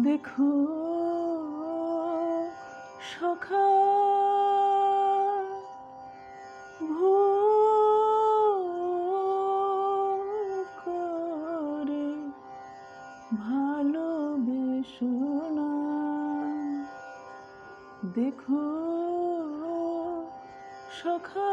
দেখো ভুল করে না। দেখো সখা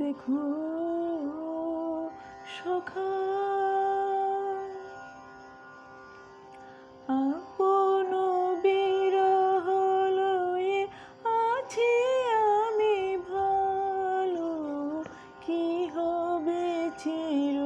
দেখো সখা। আপন বিরহ লয়ে আছি আমি ভালো কি হবে চির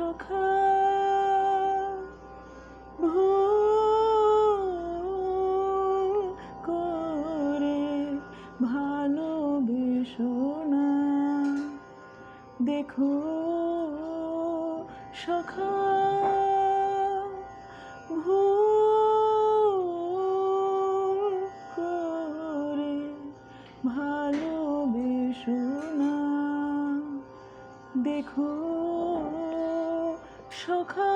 সখা করে ভালোবেসো না। দেখো সখা করে ভালোবেসো না। দেখো সখা